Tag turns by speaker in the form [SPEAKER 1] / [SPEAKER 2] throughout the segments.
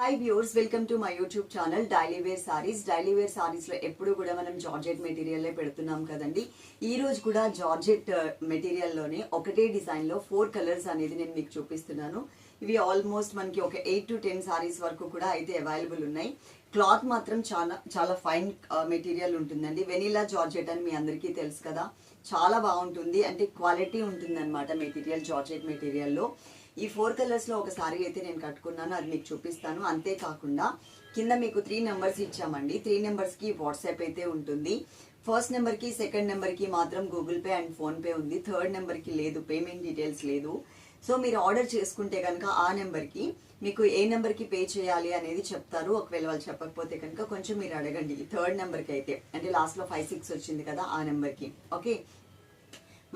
[SPEAKER 1] Hi viewers welcome to my YouTube channel daily wear saris daily wear సారీస్లో ఎప్పుడు కూడా మనం georgette material పెడుతున్నాం కదండి. ఈ రోజు కూడా జార్జెట్ మెటీరియల్లోనే uh, ఒకటే డిజైన్లో ఫోర్ కలర్స్ అనేది నేను మీకు చూపిస్తున్నాను. ఇవి ఆల్మోస్ట్ మనకి ఒక ఎయిట్ టు టెన్ సారీస్ వరకు కూడా అయితే అవైలబుల్ ఉన్నాయి. క్లాత్ మాత్రం చాలా చాలా ఫైన్ మెటీరియల్ uh, ఉంటుందండి. వెనీలా జార్జెట్ అని మీ అందరికీ తెలుసు కదా. చాలా బాగుంటుంది. అంటే క్వాలిటీ ఉంటుంది అనమాట మెటీరియల్ జార్జెట్ మెటీరియల్లో ఈ ఫోర్ కలర్స్లో ఒక సారీ అయితే నేను కట్టుకున్నాను. అది మీకు చూపిస్తాను. అంతేకాకుండా కింద మీకు త్రీ నెంబర్స్ ఇచ్చామండి. త్రీ నెంబర్స్కి వాట్సాప్ అయితే ఉంటుంది. ఫస్ట్ నెంబర్కి సెకండ్ నెంబర్కి మాత్రం Google Pay and PhonePe ఉంది. థర్డ్ నెంబర్కి లేదు. పేమెంట్ డీటెయిల్స్ లేదు. సో మీరు ఆర్డర్ చేసుకుంటే కనుక ఆ నెంబర్కి మీకు ఏ నెంబర్కి పే చేయాలి అనేది చెప్తారు. ఒకవేళ వాళ్ళు చెప్పకపోతే కనుక కొంచెం మీరు అడగండి. థర్డ్ నెంబర్కి అయితే. అంటే లాస్ట్లో ఫైవ్ సిక్స్ వచ్చింది కదా ఆ నెంబర్కి. ఓకే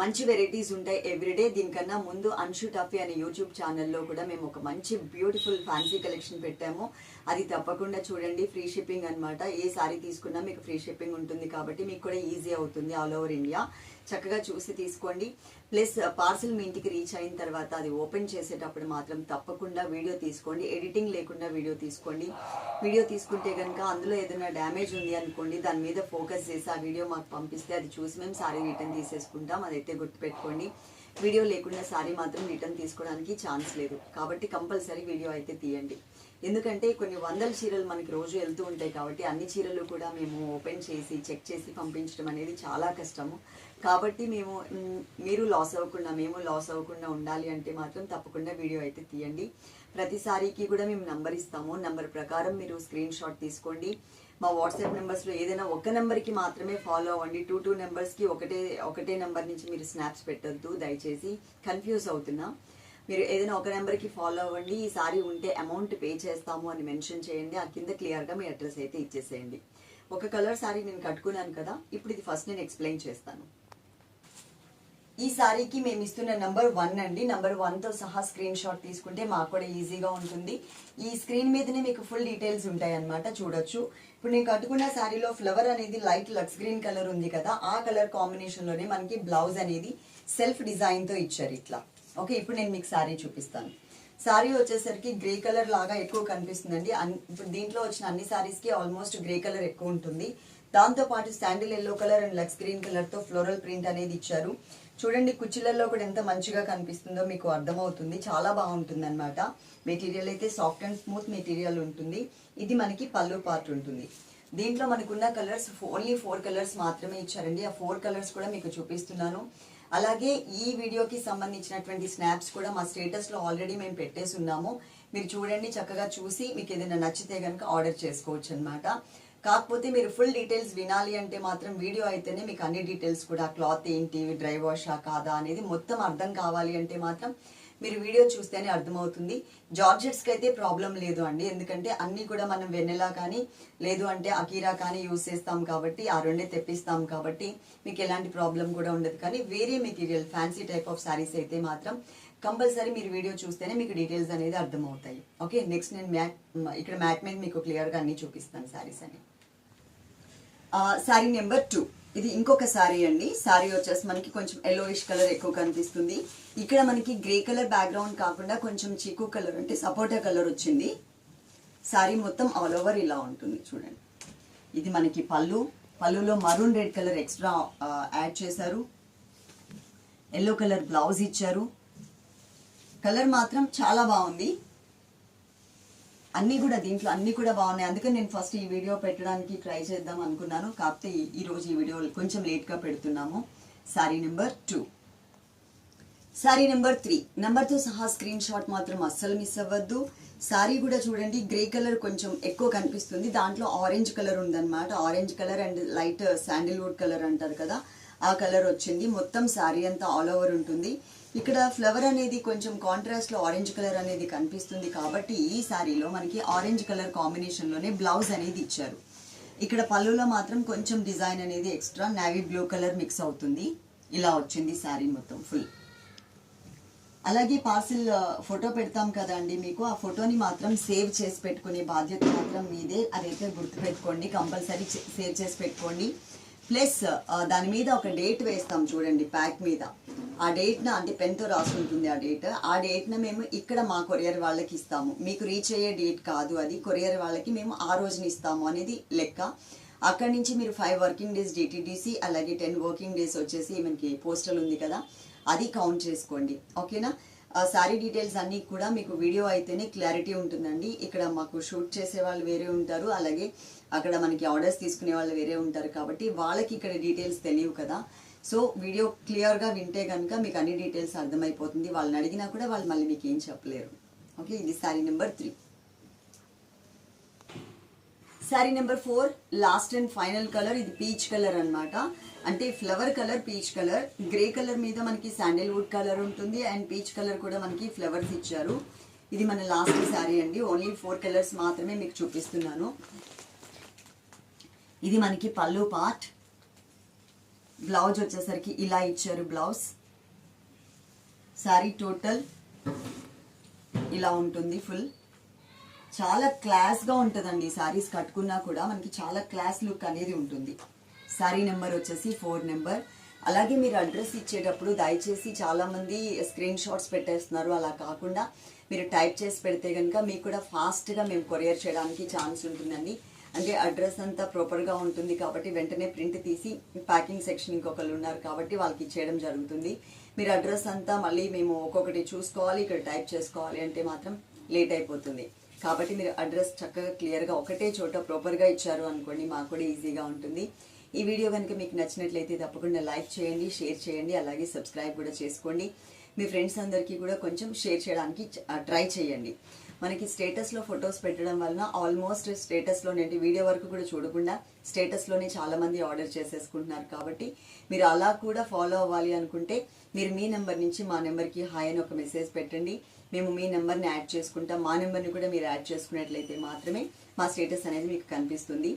[SPEAKER 1] మంచి వెరైటీస్ ఉంటాయి ఎవ్రీడే. దీనికన్నా ముందు అన్షు టఫీ అనే యూట్యూబ్ ఛానల్లో కూడా మేము ఒక మంచి బ్యూటిఫుల్ ఫ్యాన్సీ కలెక్షన్ పెట్టాము. అది తప్పకుండా చూడండి. ఫ్రీ షిప్పింగ్ అన్నమాట. ఏ సారీ తీసుకున్నా మీకు ఫ్రీ షిప్పింగ్ ఉంటుంది కాబట్టి మీకు కూడా ఈజీ అవుతుంది ఆల్ ఓవర్ ఇండియా. చక్కగా చూసి తీసుకోండి. ప్లస్ పార్సిల్ మీ ఇంటికి రీచ్ అయిన తర్వాత అది ఓపెన్ చేసేటప్పుడు మాత్రం తప్పకుండా వీడియో తీసుకోండి. ఎడిటింగ్ లేకుండా వీడియో తీసుకోండి. వీడియో తీసుకుంటే కనుక అందులో ఏదైనా డ్యామేజ్ ఉంది అనుకోండి దాని మీద ఫోకస్ చేసి ఆ వీడియో మాకు పంపిస్తే అది చూసి మేము సారీ రిటర్న్ తీసేసుకుంటాం. అదైతే గుర్తుపెట్టుకోండి. వీడియో లేకుండా సారీ మాత్రం రిటర్న్ తీసుకోవడానికి ఛాన్స్ లేదు. కాబట్టి కంపల్సరీ వీడియో అయితే తీయండి. ఎందుకంటే కొన్ని వందల చీరలు మనకి రోజు వెళ్తూ ఉంటాయి కాబట్టి అన్ని చీరలు కూడా మేము ఓపెన్ చేసి చెక్ చేసి పంపించడం అనేది చాలా కష్టము. కాబట్టి మేము మీరు లాస్ అవ్వకుండా మేము లాస్ అవ్వకుండా ఉండాలి అంటే మాత్రం తప్పకుండా వీడియో అయితే తీయండి. ప్రతి సారీకి కూడా మేము నంబర్ ఇస్తాము. నంబర్ ప్రకారం మీరు స్క్రీన్ షాట్ తీసుకోండి. మా వాట్సాప్ నెంబర్స్లో ఏదైనా ఒక నెంబర్కి మాత్రమే ఫాలో అవ్వండి. టూ టూ నెంబర్స్కి ఒకటే ఒకటే నెంబర్ నుంచి మీరు స్నాప్స్ పెట్టొద్దు. దయచేసి కన్ఫ్యూజ్ అవుతున్నా. మీరు ఏదైనా ఒక నెంబర్కి ఫాలో అవ్వండి. ఈ సారీ ఉంటే అమౌంట్ పే చేస్తాము అని మెన్షన్ చేయండి. ఆ కింద క్లియర్గా మీ అడ్రస్ అయితే ఇచ్చేసేయండి. ఒక కలర్ సారీ నేను కట్టుకున్నాను కదా ఇప్పుడు ఇది ఫస్ట్ నేను ఎక్స్ప్లెయిన్ చేస్తాను. ఈ సారీకి మేము ఇస్తున్న నంబర్ వన్ అండి. నంబర్ వన్తో సహా స్క్రీన్ షాట్ తీసుకుంటే మాకు కూడా ఈజీగా ఉంటుంది. ఈ స్క్రీన్ మీదనే మీకు ఫుల్ డీటెయిల్స్ ఉంటాయి అన్నమాట చూడొచ్చు. ఇప్పుడు నేను కట్టుకున్న శారీలో ఫ్లవర్ అనేది లైట్ లక్స్ గ్రీన్ కలర్ ఉంది కదా ఆ కలర్ కాంబినేషన్లోనే మనకి బ్లౌజ్ అనేది సెల్ఫ్ డిజైన్తో ఇచ్చారు ఇట్లా. ఓకే ఇప్పుడు నేను మీకు శారీ చూపిస్తాను. శారీ వచ్చేసరికి గ్రే కలర్ లాగా ఎక్కువ కనిపిస్తుందండి. ఇప్పుడు దీంట్లో వచ్చిన అన్ని శారీస్కి ఆల్మోస్ట్ గ్రే కలర్ ఎక్కువ ఉంటుంది. దాంతో పాటు శాండిల్ ఎల్లో కలర్ అండ్ లక్స్ గ్రీన్ కలర్తో ఫ్లోరల్ ప్రింట్ అనేది ఇచ్చారు. చూడండి కుర్చీలలో కూడా ఎంత మంచిగా కనిపిస్తుందో మీకు అర్థమవుతుంది. చాలా బాగుంటుంది అనమాట మెటీరియల్ అయితే సాఫ్ట్ అండ్ స్మూత్ మెటీరియల్ ఉంటుంది. ఇది మనకి పళ్ళు పార్ట్ ఉంటుంది. దీంట్లో మనకున్న కలర్స్ ఓన్లీ ఫోర్ కలర్స్ మాత్రమే ఇచ్చారండి. ఆ ఫోర్ కలర్స్ కూడా మీకు చూపిస్తున్నాను. అలాగే ఈ వీడియోకి సంబంధించినటువంటి స్నాప్స్ కూడా మా స్టేటస్లో ఆల్రెడీ మేము పెట్టేసి ఉన్నాము మీరు చూడండి చక్కగా చూసి మీకు ఏదైనా నచ్చితే కనుక ఆర్డర్ చేసుకోవచ్చు అనమాట కాకపోతే మీరు ఫుల్ డీటెయిల్స్ వినాలి అంటే మాత్రం వీడియో అయితేనే మీకు అన్ని డీటెయిల్స్ కూడా క్లాత్ ఏంటి డ్రై వాషా కాదా అనేది మొత్తం అర్థం కావాలి అంటే మాత్రం మీరు వీడియో చూస్తేనే అర్థమవుతుంది. జార్జెట్స్కి అయితే ప్రాబ్లం లేదు అండి. ఎందుకంటే అన్నీ కూడా మనం వెన్నెలా కానీ లేదు అంటే అకీరా కానీ యూస్ చేస్తాం కాబట్టి ఆ రెండే తెప్పిస్తాం కాబట్టి మీకు ఎలాంటి ప్రాబ్లం కూడా ఉండదు. కానీ వేరే material fancy type of saris అయితే మాత్రం కంపల్సరీ మీరు వీడియో చూస్తేనే మీకు డీటెయిల్స్ అనేది అర్థమవుతాయి. ఓకే నెక్స్ట్ నేను మ్యాట్ ఇక్కడ మ్యాట్ మీద మీకు క్లియర్గా అన్ని చూపిస్తాను శారీస్ అని. Sari number two. ఇది ఇంకొక శారీ అండి. శారీ వచ్చేసి మనకి కొంచెం ఎల్లోయిష్ కలర్ ఎక్కువ కనిపిస్తుంది. ఇక్కడ మనకి గ్రే కలర్ బ్యాక్గ్రౌండ్ కాకుండా కొంచెం చీకు కలర్ అంటే సపోటా కలర్ వచ్చింది. శారీ మొత్తం ఆల్ ఓవర్ ఇలా ఉంటుంది చూడండి. ఇది మనకి పళ్ళు. పళ్ళులో maroon red colour extra add చేశారు. ఎల్లో కలర్ బ్లౌజ్ ఇచ్చారు. కలర్ మాత్రం చాలా బాగుంది. అన్నీ కూడా దీంట్లో అన్ని కూడా బాగున్నాయి. అందుకని నేను ఫస్ట్ ఈ వీడియో పెట్టడానికి ట్రై చేద్దాం అనుకున్నాను. కాకపోతే ఈరోజు ఈ వీడియో కొంచెం లేట్గా పెడుతున్నాము. Sari number two sari number three నెంబర్తో సహా స్క్రీన్ షాట్ మాత్రం అస్సలు మిస్ అవ్వద్దు. శారీ కూడా చూడండి గ్రే కలర్ కొంచెం ఎక్కువ కనిపిస్తుంది. దాంట్లో ఆరెంజ్ కలర్ ఉందన్నమాట. Orange colour and light sandalwood colour అంటారు కదా. ఆ కలర్ వచ్చింది. మొత్తం శారీ అంతా ఆల్ ఓవర్ ఉంటుంది. ఇక్కడ ఫ్లవర్ అనేది కొంచెం కాంట్రాస్ట్లో ఆరెంజ్ కలర్ అనేది కనిపిస్తుంది కాబట్టి ఈ సారీలో మనకి ఆరెంజ్ కలర్ కాంబినేషన్లోనే బ్లౌజ్ అనేది ఇచ్చారు. ఇక్కడ పళ్ళులో మాత్రం కొంచెం డిజైన్ అనేది extra navy blue colour mix అవుతుంది. ఇలా వచ్చింది శారీ మొత్తం ఫుల్ అలాగే పార్సిల్ ఫోటో పెడతాం కదండి మీకు. ఆ ఫోటోని మాత్రం సేవ్ చేసి పెట్టుకునే బాధ్యత మాత్రం మీదే. అదైతే గుర్తుపెట్టుకోండి. కంపల్సరీ సేవ్ చేసి పెట్టుకోండి. ప్లస్ దాని మీద ఒక డేట్ వేస్తాం చూడండి ప్యాక్ మీద. ఆ డేట్న అంటే పెన్తో రాసి ఉంటుంది ఆ డేట్. ఆ డేట్న మేము ఇక్కడ మా కొరియర్ వాళ్ళకి ఇస్తాము. మీకు రీచ్ అయ్యే డేట్ కాదు అది. కొరియర్ వాళ్ళకి మేము ఆ రోజున ఇస్తాము అనేది లెక్క. అక్కడి నుంచి మీరు ఫైవ్ వర్కింగ్ డేస్ డిటీడీసీ అలాగే టెన్ వర్కింగ్ డేస్ వచ్చేసి మనకి పోస్టల్ ఉంది కదా అది కౌంట్ చేసుకోండి. ఓకేనా? శారీ డీటెయిల్స్ అన్నీ కూడా మీకు వీడియో అయితేనే క్లారిటీ ఉంటుందండి. ఇక్కడ మాకు షూట్ చేసే వాళ్ళు వేరే ఉంటారు. అలాగే అక్కడ మనకి ఆర్డర్స్ తీసుకునే వాళ్ళు వేరే ఉంటారు కాబట్టి వాళ్ళకి ఇక్కడ డీటెయిల్స్ తెలియవు కదా. సో వీడియో క్లియర్గా వింటే కనుక మీకు అన్ని డీటెయిల్స్ అర్థమైపోతుంది. వాళ్ళని అడిగినా కూడా వాళ్ళు మళ్ళీ మీకు ఏం చెప్పలేరు. ఓకే ఇది sari number three. Sari number four last and final colour ఇది పీచ్ కలర్ అన్నమాట. అంటే flower colour peach colour grey colour మీద మనకి శాండిల్వుడ్ కలర్ ఉంటుంది అండ్ పీచ్ కలర్ కూడా మనకి ఫ్లవర్స్ ఇచ్చారు. ఇది మన లాస్ట్ శారీ అండి. ఓన్లీ ఫోర్ కలర్స్ మాత్రమే మీకు చూపిస్తున్నాను. ఇది మనకి పళ్ళు పార్ట్ బ్లౌజ్ వచ్చేసరికి ఇలా ఇచ్చారు బ్లౌజ్ శారీ టోటల్ ఇలా ఉంటుంది ఫుల్ చాలా క్లాస్గా ఉంటుందండి. సారీస్ కట్టుకున్నా కూడా మనకి చాలా క్లాస్ లుక్ అనేది ఉంటుంది. సారీ నెంబర్ వచ్చేసి ఫోర్ నెంబర్ అలాగే మీరు అడ్రస్ ఇచ్చేటప్పుడు దయచేసి చాలామంది స్క్రీన్ షాట్స్ పెట్టేస్తున్నారు. అలా కాకుండా మీరు టైప్ చేసి పెడితే కనుక మీకు కూడా ఫాస్ట్గా మేము కొరియర్ చేయడానికి ఛాన్స్ ఉంటుందండి. అంటే అడ్రస్ అంతా ప్రాపర్గా ఉంటుంది కాబట్టి వెంటనే ప్రింట్ తీసి ప్యాకింగ్ సెక్షన్ ఇంకొకరు ఉన్నారు కాబట్టి వాళ్ళకి ఇచ్చేయడం జరుగుతుంది. మీరు అడ్రస్ అంతా మళ్ళీ మేము ఒక్కొక్కటి చూసుకోవాలి ఇక్కడ టైప్ చేసుకోవాలి అంటే మాత్రం లేట్ అయిపోతుంది. కాబట్టి మీరు అడ్రస్ చక్కగా క్లియర్గా ఒకటే చోట ప్రాపర్గా ఇచ్చారు అనుకోండి మాకు కూడా ఈజీగా ఉంటుంది. ఈ వీడియో కనుక మీకు నచ్చినట్లయితే తప్పకుండా లైక్ చేయండి షేర్ చేయండి అలాగే సబ్స్క్రైబ్ కూడా చేసుకోండి. మీ ఫ్రెండ్స్ అందరికీ కూడా కొంచెం షేర్ చేయడానికి ట్రై చేయండి. మనకి స్టేటస్లో ఫొటోస్ పెట్టడం వలన ఆల్మోస్ట్ స్టేటస్లో అంటే వీడియో వరకు కూడా చూడకుండా స్టేటస్లోనే చాలామంది ఆర్డర్ చేసేసుకుంటున్నారు కాబట్టి మీరు అలా కూడా ఫాలో అవ్వాలి అనుకుంటే మీరు మీ నెంబర్ నుంచి మా నెంబర్కి హాయ్ అని ఒక మెసేజ్ పెట్టండి. మేము మీ నెంబర్ని యాడ్ చేసుకుంటాం. మా నెంబర్ని కూడా మీరు యాడ్ చేసుకున్నట్లయితే మాత్రమే మా స్టేటస్ అనేది మీకు కనిపిస్తుంది.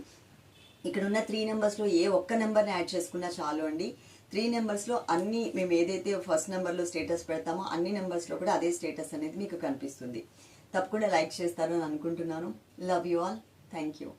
[SPEAKER 1] ఇక్కడ ఉన్న త్రీ నెంబర్స్లో ఏ ఒక్క నెంబర్ని యాడ్ చేసుకున్నా చాలు అండి. త్రీ నెంబర్స్లో అన్ని మేము ఏదైతే ఫస్ట్ నెంబర్లో స్టేటస్ పెడతామో అన్ని నెంబర్స్లో కూడా అదే స్టేటస్ అనేది మీకు కనిపిస్తుంది. తప్పకుండా లైక్ చేస్తారని అనుకుంటున్నాను. Love you all thank you